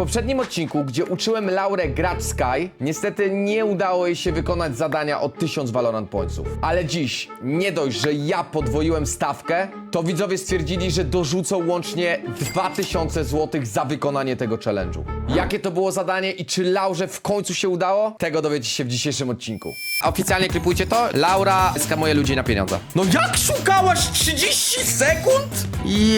poprzednim odcinku, gdzie uczyłem Laurę grać Sky, niestety nie udało jej się wykonać zadania o 1000 Valorant Pointsów. Ale dziś, nie dość, że ja podwoiłem stawkę, to widzowie stwierdzili, że dorzucą łącznie 2000 zł za wykonanie tego challenge'u. Jakie to było zadanie i czy Laurze w końcu się udało? Tego dowiecie się w dzisiejszym odcinku. Oficjalnie klipujcie to. Laura skamuje ludzi na pieniądze. No jak szukałaś 30 sekund?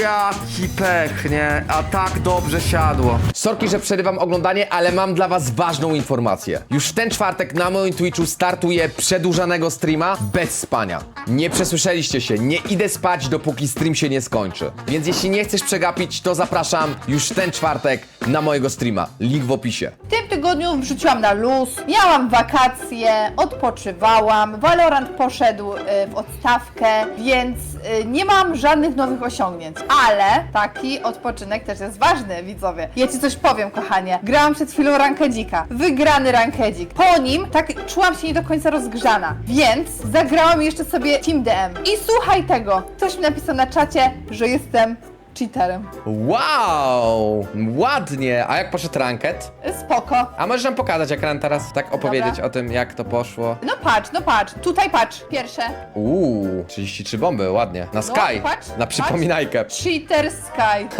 Jaki pech, nie? A tak dobrze siadło. Sorki, że przerywam oglądanie, ale mam dla was ważną informację. Już w ten czwartek na moim Twitchu startuje przedłużanego streama bez spania. Nie przesłyszeliście się, nie idę spać, dopóki stream się nie skończy. Więc jeśli nie chcesz przegapić, to zapraszam już w ten czwartek na mojego streama. Link w opisie. W tym tygodniu wrzuciłam na luz, miałam wakacje, odpoczywałam, Valorant poszedł y, w odstawkę, więc y, nie mam żadnych nowych osiągnięć. Ale taki odpoczynek też jest ważny, widzowie. Ja ci coś powiem, kochanie. Grałam przed chwilą rankedzika. Wygrany rankedzik. Po nim tak czułam się nie do końca rozgrzana, więc zagrałam jeszcze sobie Team DM. I słuchaj tego, ktoś mi napisał na czacie, że jestem cheaterem. Wow! Ładnie! A jak poszedł ranket? Spoko. A możesz nam pokazać ekran teraz? Tak opowiedzieć Dobra. o tym, jak to poszło? No patrz, no patrz, tutaj patrz, pierwsze. Uuu, 33 bomby, ładnie. Na Sky, No, patrz, na patrz. przypominajkę. Cheater Sky.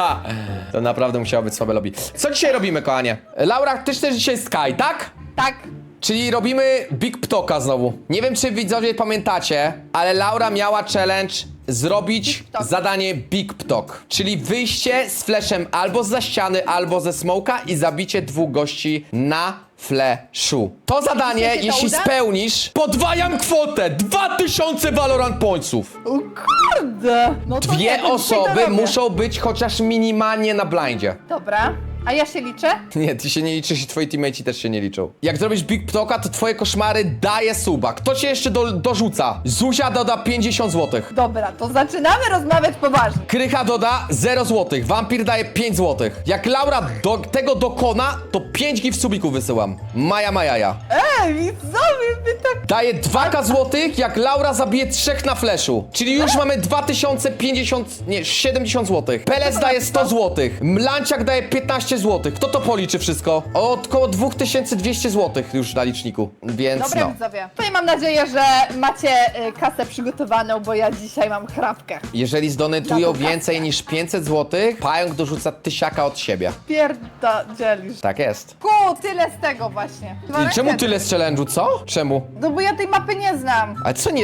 to naprawdę musiało być słabe lobby. Co dzisiaj robimy, kochanie? Laura, ty też dzisiaj Sky, tak? Tak. Czyli robimy Big Ptoka znowu. Nie wiem, czy widzowie pamiętacie, ale Laura miała challenge zrobić zadanie Big Ptok. Czyli wyjście z flashem albo za ściany, albo ze smoka i zabicie dwóch gości na flashu. To zadanie, się to jeśli uda? spełnisz, podwajam kwotę 2000 Valorant Pointsów. O kurde. No to nie, Dwie to dzisiaj to osoby robię. muszą być chociaż minimalnie na blindzie. Dobra. A ja się liczę? Nie, ty się nie liczysz i twoi teammateci też się nie liczą. Jak zrobisz Big Ptoka, to twoje koszmary daje suba. Kto cię jeszcze do, dorzuca? Zuzia doda 50 zł. Dobra, to zaczynamy rozmawiać poważnie. Krycha doda 0 zł. Wampir daje 5 zł. Jak Laura do, tego dokona, to 5 gif subików wysyłam. Maja majaja. Ej, widzowie, wy tak... Daje 2k złotych, jak Laura zabije trzech na flashu. Czyli już mamy 2050, nie, 70 zł. Pelec daje 100 zł. Mlanciak daje 15 zł. Kto to policzy wszystko? Około 2200 zł już na liczniku. Więc Dobra, no. widzowie. To i mam nadzieję, że macie y, kasę przygotowaną, bo ja dzisiaj mam chrapkę. Jeżeli zdonetują więcej niż 500 zł, pająk dorzuca tysiaka od siebie. Pierdzielisz. Tak jest. Ku, tyle z tego właśnie. I czemu tyle z challenge'u, co? Czemu? No bo ja tej mapy nie znam. Ale co nie...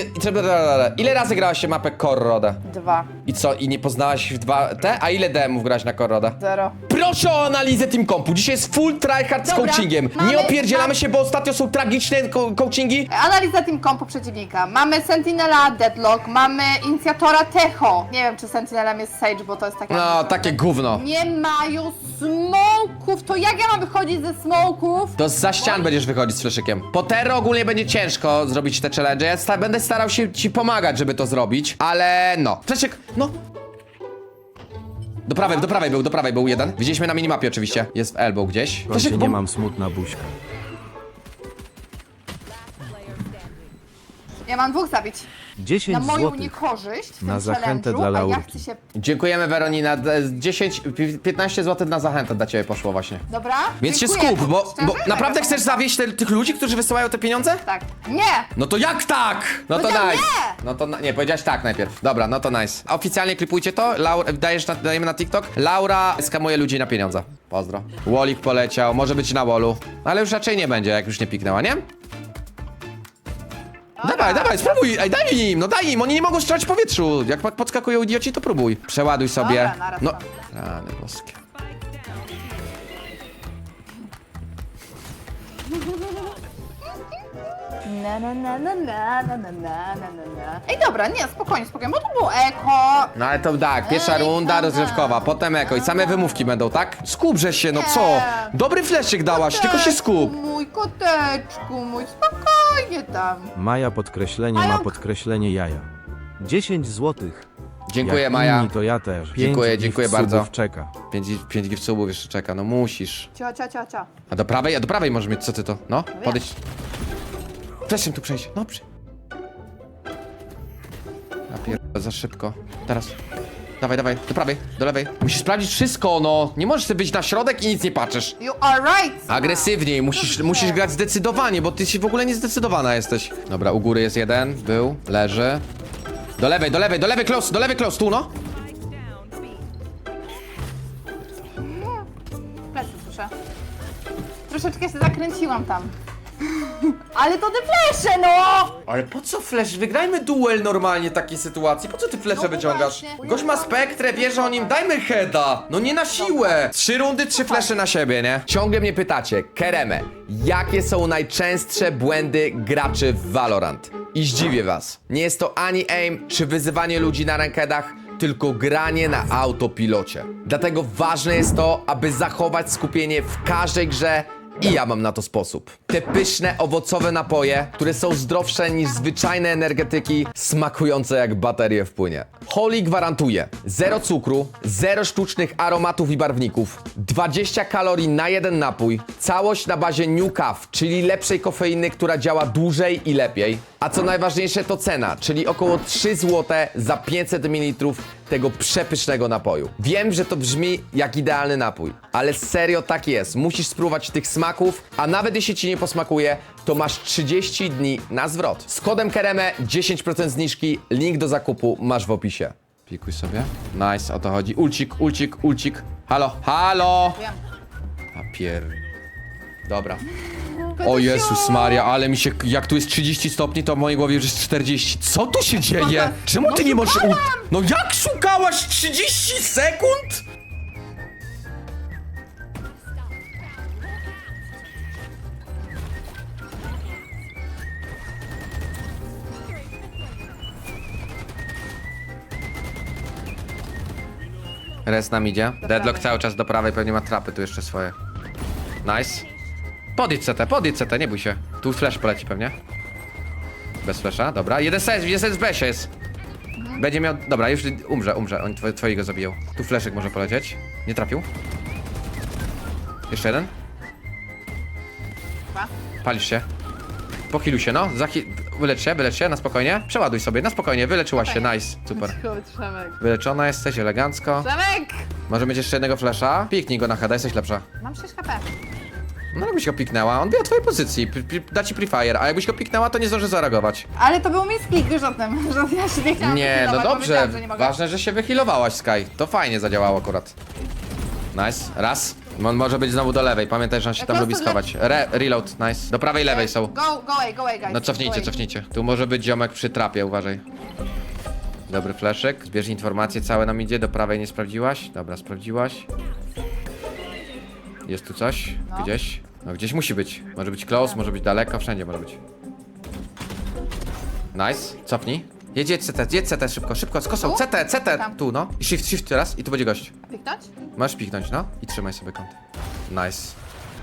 Ile razy grałaś się mapę Korrodę? Dwa. I co, i nie poznałaś w dwa te? A ile DM-ów grałaś na Korrodę? Zero. Proszę o analizę Team Compu. Dzisiaj jest full tryhard z Dobra, coachingiem. mamy- nie opierdzielamy się, bo ostatnio są tragiczne co coachingi. Analiza team kompu przeciwnika. Mamy Sentinela Deadlock, mamy Inicjatora Techo. Nie wiem, czy Sentinelem jest Sage, bo to jest taka... No, takie gówno. Nie mają smoków, to jak ja mam wychodzić ze smoków? To za ścian będziesz wychodzić z fleszykiem. Po terro ogólnie będzie ciężko zrobić te challenge. Ja sta będę starał się ci pomagać, żeby to zrobić, ale no. Fleszyk, no. Do prawej, do prawej był, do prawej był jeden. Widzieliśmy na minimapie oczywiście. Jest w elbow gdzieś. Właśnie Fleszyk, nie mam smutna buźka. Ja mam dwóch zabić. 10 Na moją złotych. niekorzyść w Na tym zachętę challenge'u, dla a ja Laurki. chcę się... Dziękujemy Weronina. D- 10, pi- 15 zł na zachętę dla ciebie poszło właśnie. Dobra? Więc się Dziękuję. skup, bo, Szczerze? bo naprawdę chcesz pomogła. zawieść te, tych ludzi, którzy wysyłają te pieniądze? Tak. Nie! No to jak tak? No to nice. nie! No to na- nie, powiedziałeś tak najpierw. Dobra, no to nice. Oficjalnie klipujcie to. Laura, dajesz na, dajemy na TikTok. Laura skamuje ludzi na pieniądze. Pozdro. Wolik poleciał, może być na wolu. Ale już raczej nie będzie, jak już nie piknęła, nie? Dawaj, dawaj, spróbuj, ej, daj im, no daj im, oni nie mogą strzelać w powietrzu. Jak pod- podskakują idioci, to próbuj. Przeładuj sobie. Dobra, naraz no, tam. rany boskie. Na, na, na, na, na, na, na, na, na, na, na. Ej, dobra, nie, spokojnie, spokojnie, bo to było eko. No ale to tak, pierwsza Ej, runda dobra. rozrywkowa, potem eko i same wymówki będą, tak? Skupże się, no co? Nie. Dobry fleszyk dałaś, tylko się skup. Koteczku Mój koteczku, mój, spokojnie tam. Maja podkreślenie Mają- ma podkreślenie jaja. 10 złotych. Dziękuję Jak Maja. Inni, to ja też. Pięć Dziękuję, gift dziękuję subów bardzo. czeka. Pięć, pięć gift subów jeszcze czeka, no musisz. Cio, cio, cio, cio. A do prawej, a do prawej możesz mieć, co ty to? No, podejdź. Fleszem tu przejść, no przy... Napier... za szybko. Teraz. Dawaj, dawaj, do prawej, do lewej. Musisz sprawdzić wszystko, no. Nie możesz sobie być na środek i nic nie patrzysz. You are right! Agresywniej, musisz, musisz grać zdecydowanie, bo ty się w ogóle niezdecydowana jesteś. Dobra, u góry jest jeden, był, leży. Do lewej, do lewej, do lewej, close, do lewej, close, tu no. Plecy słyszę. Troszeczkę się zakręciłam tam. Ale to te flesze, no! Ale po co flash? Wygrajmy duel normalnie takiej sytuacji. Po co ty flesze No wyciągasz? właśnie. Gość ma spektrę, bierze o nim, dajmy heada. No nie na siłę. Trzy rundy, trzy flesze na siebie, nie? Ciągle mnie pytacie, Kereme, jakie są najczęstsze błędy graczy w Valorant? I zdziwię was. Nie jest to ani aim, czy wyzywanie ludzi na rankedach, tylko granie na autopilocie. Dlatego ważne jest to, aby zachować skupienie w każdej grze i ja mam na to sposób. Te pyszne, owocowe napoje, które są zdrowsze niż zwyczajne energetyki, smakujące jak baterie w płynie. Holy gwarantuje zero cukru, zero sztucznych aromatów i barwników, 20 kalorii na jeden napój, całość na bazie New Caf, czyli lepszej kofeiny, która działa dłużej i lepiej. A co najważniejsze to cena, czyli około 3 zł za 500 ml tego przepysznego napoju. Wiem, że to brzmi jak idealny napój, ale serio tak jest. Musisz spróbować tych smaków, a nawet jeśli ci nie posmakuje, to masz 30 dni na zwrot. Z kodem Kereme 10% zniżki, link do zakupu masz w opisie. Pikuj sobie. Nice, o to chodzi. Ulcik, ulcik, ulcik. Halo, halo! Papier. Dobra. O Jezus Maria, ale mi się, jak tu jest 30 stopni, to w mojej głowie już jest 40. Co tu się dzieje? Czemu ty nie możesz... U... No jak szukałaś 30 sekund? Res nam idzie. Deadlock prawej. cały czas do prawej, pewnie ma trapy tu jeszcze swoje. Nice. Podjedź CT, podjedź CT, nie bój się. Tu flash poleci pewnie. Bez flasha, dobra. Jeden set, jeden set w besie jest. Będzie miał... Dobra, już umrze, umrze. Oni twoje, twojego zabiją. Tu fleszek może polecieć. Nie trafił. Jeszcze jeden. Dwa. Palisz się. Pochiluj się, no. Zachi... Wylecz się, wylecz się, na spokojnie. Przeładuj sobie, na spokojnie. Wyleczyłaś się, nice. Super. Przemek. Wyleczona jesteś, elegancko. Przemek! Może mieć jeszcze jednego flasha? Piknij go na heada, jesteś lepsza. Mam 6 HP. No jakbyś go piknęła, on wie o twojej pozycji, pri- pri- da ci prefire, a jakbyś go piknęła, to nie zdąży zareagować. Ale to był mi sklik, wiesz o tym, że ja się nie chciałam Nie, no dobrze, że nie mogę. ważne, że się wyhealowałaś, Sky. To fajnie zadziałało akurat. Nice, raz. On może być znowu do lewej, pamiętaj, że on się tam lubi schować. Re reload, nice. Do prawej, lewej są. Go, go away, go away, guys. No Go cofnijcie, away. cofnijcie. Tu może być ziomek przy trapie, uważaj. Dobry fleszek, zbierz informacje, całe nam idzie, do prawej nie sprawdziłaś? Dobra, sprawdziłaś. Jest tu coś? No. Gdzieś? No gdzieś musi być. Może być close, może być daleko, wszędzie może być. Nice, cofnij. Jedź, jedź CT, jedź CT szybko, szybko, z kosą, Tu? CT, CT, Tam. tu no. I shift, shift teraz i tu będzie gość. Piknąć? Możesz piknąć, no. I trzymaj sobie kąt. Nice.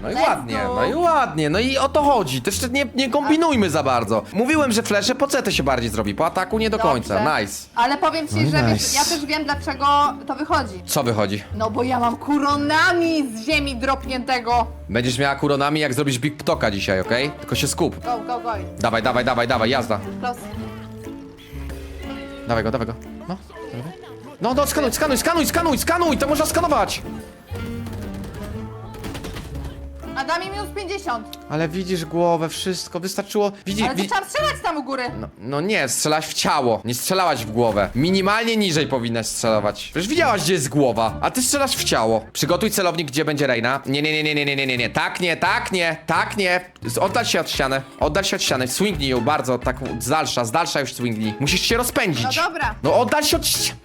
No i Let's ładnie, go. no i ładnie, no i o to chodzi. Też nie, nie kombinujmy za bardzo. Mówiłem, że flesze po CT się bardziej zrobi, po ataku nie do końca. Dobrze. Nice. Ale powiem ci, No i że wiesz, nice. ja też wiem dlaczego to wychodzi. Co wychodzi? No bo ja mam kuronami z ziemi dropniętego. Będziesz miała kuronami, jak zrobisz Big Ptoka dzisiaj, okej? Tylko się skup. Go, go, go. Dawaj, dawaj, dawaj, dawaj, jazda. Close. Dawaj go, dawaj go. No, no, no, skanuj, skanuj, skanuj, skanuj, skanuj, to można skanować. Adami minus 50. Ale widzisz głowę, wszystko, wystarczyło. Widzisz, Ale to wi- trzeba strzelać tam u góry. No, no nie, strzelałaś w ciało, nie strzelałaś w głowę. Minimalnie niżej powinnaś strzelować. Przecież widziałaś, gdzie jest głowa, a ty strzelasz w ciało. Przygotuj celownik, gdzie będzie Reina. Nie, nie, nie, nie, nie, nie, nie, nie, nie, tak nie, tak nie, tak nie. Z- Oddal się od ściany, oddal się od ściany, swingnij ją bardzo, tak z dalsza, z dalsza już swingnij. Musisz się rozpędzić. No dobra. No oddal się od ściany.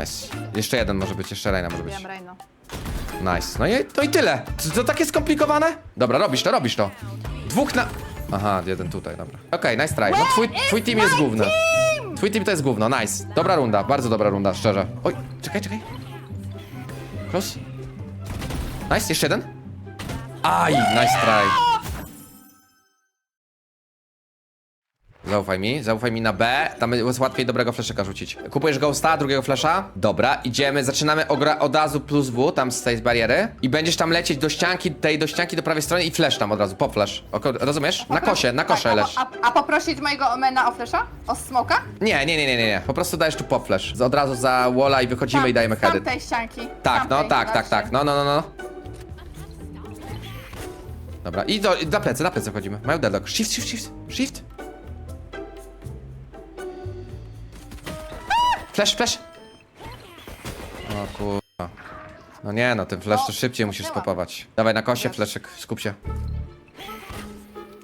Nice. Jeszcze jeden może być, jeszcze Reina może być. Wiem, Rejno. Nice. No i to i tyle. To, to takie skomplikowane? Dobra, robisz to, robisz to. Dwóch na... Aha, jeden tutaj, dobra. Okej, nice try. No twój, twój team jest główny. Twój team to jest gówno, nice. Dobra runda, bardzo dobra runda, szczerze. Oj, czekaj, czekaj. Close. Nice, jeszcze jeden. Aj, nice try. Zaufaj mi, zaufaj mi na B. Tam jest łatwiej dobrego fleszyka rzucić. Kupujesz ghosta, drugiego flesza. Dobra, idziemy, zaczynamy od razu plus W, tam z tej bariery. I będziesz tam lecieć do ścianki, tej do ścianki do prawej strony i flash tam od razu, flash. Oko, rozumiesz? Na kosie, na kosze tak, leż. a, a, a poprosić mojego omena o flesza? O smoka? Nie, nie, nie, nie, nie, nie. Po prostu dajesz tu pop flash. Od razu za walla i wychodzimy i dajemy Z heady. tamtej ścianki. Tak, no Tamtej, tak, tak, tak. No, no, no, no. Dobra, i do, i na plecy, na plecy wchodzimy. Mają deadlock. Shift, shift, shift, shift. Flash, flash. O kurwa. No nie no, ten flash to szybciej musisz była. spopować. Dawaj na kosie, flashek, skup się.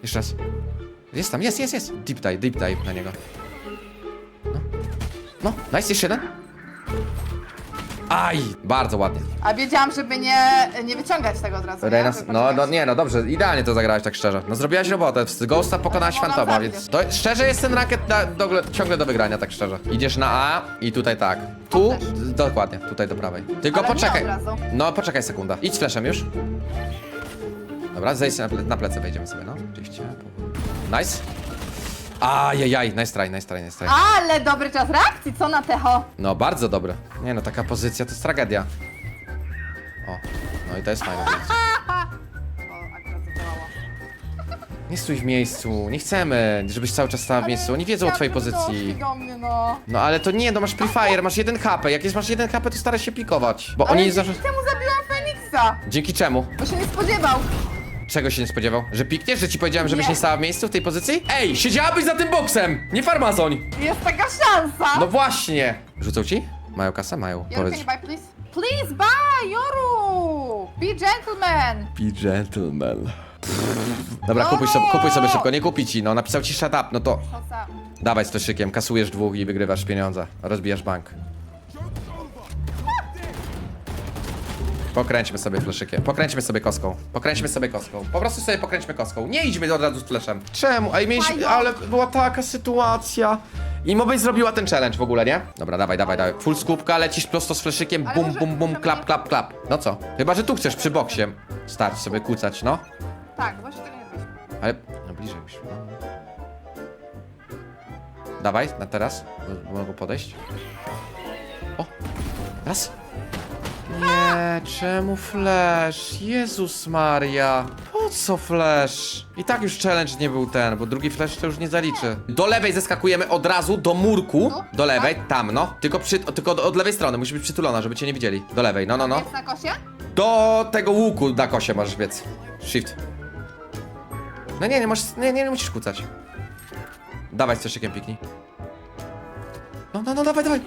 Jeszcze raz. Jest tam, jest, jest, jest. Deep dive, deep dive na niego. No. No, nice, jeszcze jeden. Aj, bardzo ładnie. A wiedziałam, żeby nie, nie wyciągać tego od razu. nie? Żeby no, no poczekać. nie, no dobrze, idealnie to zagrałeś tak szczerze. No zrobiłaś robotę, z Ghosta pokonałaś No, Fantoma, więc to szczerze jest ten rakiet na, do, ciągle do wygrania, tak szczerze. Idziesz na A i tutaj tak. Tu, d- dokładnie, tutaj do prawej. Tylko Ale nie poczekaj. od razu. No poczekaj sekunda. Idź z flashem już. Dobra, zejdź na, ple na plecy wejdziemy sobie, no. Oczywiście. Nice. Ajajaj, nice try, nice try, nice try. Ale dobry czas reakcji, co na techo? No bardzo dobre. Nie no, taka pozycja to jest tragedia. O, no i to jest fajne. O, akurat zadziałało. Nie stój w miejscu, nie chcemy, żebyś cały czas stała w miejscu. Oni wiedzą o twojej pozycji. doszli do mnie, no. No ale to nie, no masz masz jeden HP. Jak jest masz jeden HP, to staraj się pikować. Bo Ale oni dzięki zawsze. temu zabiłam Feniksa, Dzięki czemu? bo się nie spodziewał. Czego się nie spodziewał? Że pikniesz, że ci powiedziałem, żebyś Nie. nie stała w miejscu w tej pozycji? Ej, siedziałabyś za tym boksem! Nie farmazoń! Jest taka szansa. No właśnie! Rzucą ci? Mają kasę? Mają. Joru, can you buy, please? Please buy, Joru! Be gentleman. Be gentleman. Dobra, No! kupuj sobie, kupuj sobie szybko, nie kupi ci, no napisał ci shut up, no to dawaj z toszykiem, kasujesz dwóch i wygrywasz pieniądze, rozbijasz bank. Pokręćmy sobie fleszykiem, pokręćmy sobie kostką, pokręćmy sobie kostką, po prostu sobie pokręćmy kostką, nie idźmy od razu z fleszem. Czemu? Ej, mieliśmy, ale była taka sytuacja. I byś zrobiła ten challenge w ogóle, nie? Dobra, dawaj, dawaj, dawaj. Full skupka, lecisz prosto z fleszykiem, Ale bum, może- bum, bum, klap, klap, klap. No co? Chyba, że tu chcesz przy boksie stać sobie kucać, no. Tak, właśnie tego nie robiliśmy. Ale no bliżej musimy. No. Dawaj, na teraz. Mo- Mogę podejść. O! Raz. Nie, czemu flash? Jezus Maria. Po co flash? I tak już challenge nie był ten, bo drugi flash to już nie zaliczy. Do lewej zeskakujemy od razu do murku. Tu? Do lewej, tam no. Tylko, przy, tylko od lewej strony, musi być przytulona, żeby cię nie widzieli. Do lewej, no, no, no. Jest na kosie? Do tego łuku na kosie możesz biec. Shift. No nie, nie możesz, nie, nie, nie musisz kucać. Dawaj z ceszykiem piknij. No, no, no, dawaj, dawaj.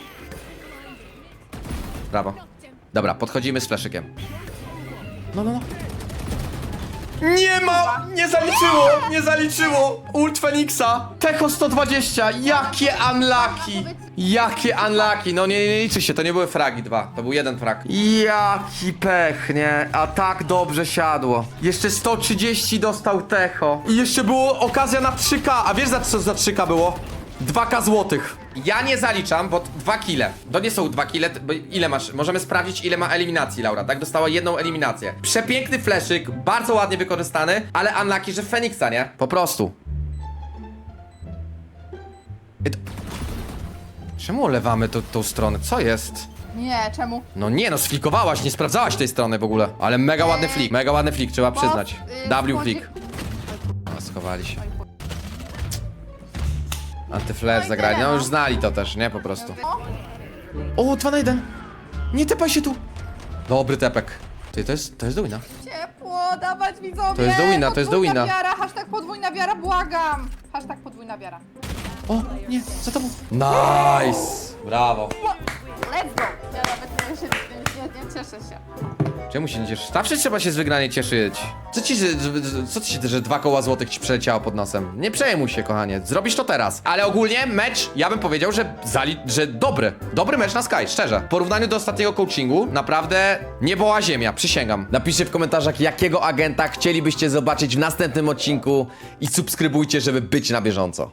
Brawo. Dobra, podchodzimy z flaszykiem. No, no, no. Nie ma! Nie zaliczyło! Nie zaliczyło! Ult Feniksa! Techo 120! Jakie unlucky! Jakie unlucky! No nie, nie liczy się, to nie były fragi dwa, to był jeden frag. Jaki pech, nie? A tak dobrze siadło. Jeszcze 130 dostał Techo. I jeszcze było okazja na 3K. A wiesz za co za 3K było? 2K złotych. Ja nie zaliczam, bo 2 kile. To nie są 2 kile, bo ile masz? Możemy sprawdzić, ile ma eliminacji, Laura, tak? Dostała jedną eliminację. Przepiękny fleszyk, bardzo ładnie wykorzystany, ale unlucky, że Feniksa, nie? Po prostu. It... Czemu olewamy to, tą stronę? Co jest? Nie, czemu? No nie, no sflikowałaś, nie sprawdzałaś tej strony w ogóle. Ale mega ładny flik, mega ładny flik, trzeba Bo, przyznać. y, W flik. A, schowali się. Antyflash zagrali, no już znali to też, nie? Po prostu. O, O, 2 na 1. Nie tepaj się tu. Dobry tepek. Ty, to jest, to jest do wina. ciepło, dawać widzowie! To jest do wina, to jest do Podwójna wina. wiara, hashtag podwójna wiara, błagam! Hashtag podwójna wiara. O, nie, za tobą. Nice. Brawo. Let's go! Ja nawet nie, się, nie, nie, cieszę się. Czemu się nie cieszysz? Zawsze trzeba się z wygranej cieszyć. Co ci, że, że- co ci, że dwa koła złotych ci przeleciało pod nosem? Nie przejmuj się, kochanie. Zrobisz to teraz. Ale ogólnie mecz, ja bym powiedział, że, zali że dobry. Dobry mecz na Sky, szczerze. W porównaniu do ostatniego coachingu, naprawdę nie była ziemia, przysięgam. Napiszcie w komentarzach, jakiego agenta chcielibyście zobaczyć w następnym odcinku i subskrybujcie, żeby być na bieżąco.